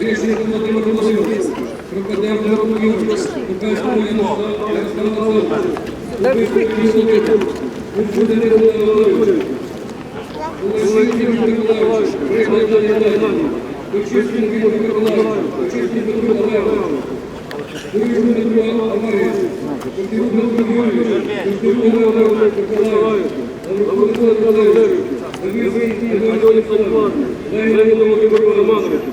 Рішення Володимир Володимирович, прокадемо рукою, показуємо війну, Очистим Віктор Миколаївич, очистим Дмитро Олегович, Юрій Дмитро Амарець, Романовичу, Леоніду Володимиру Романовичу,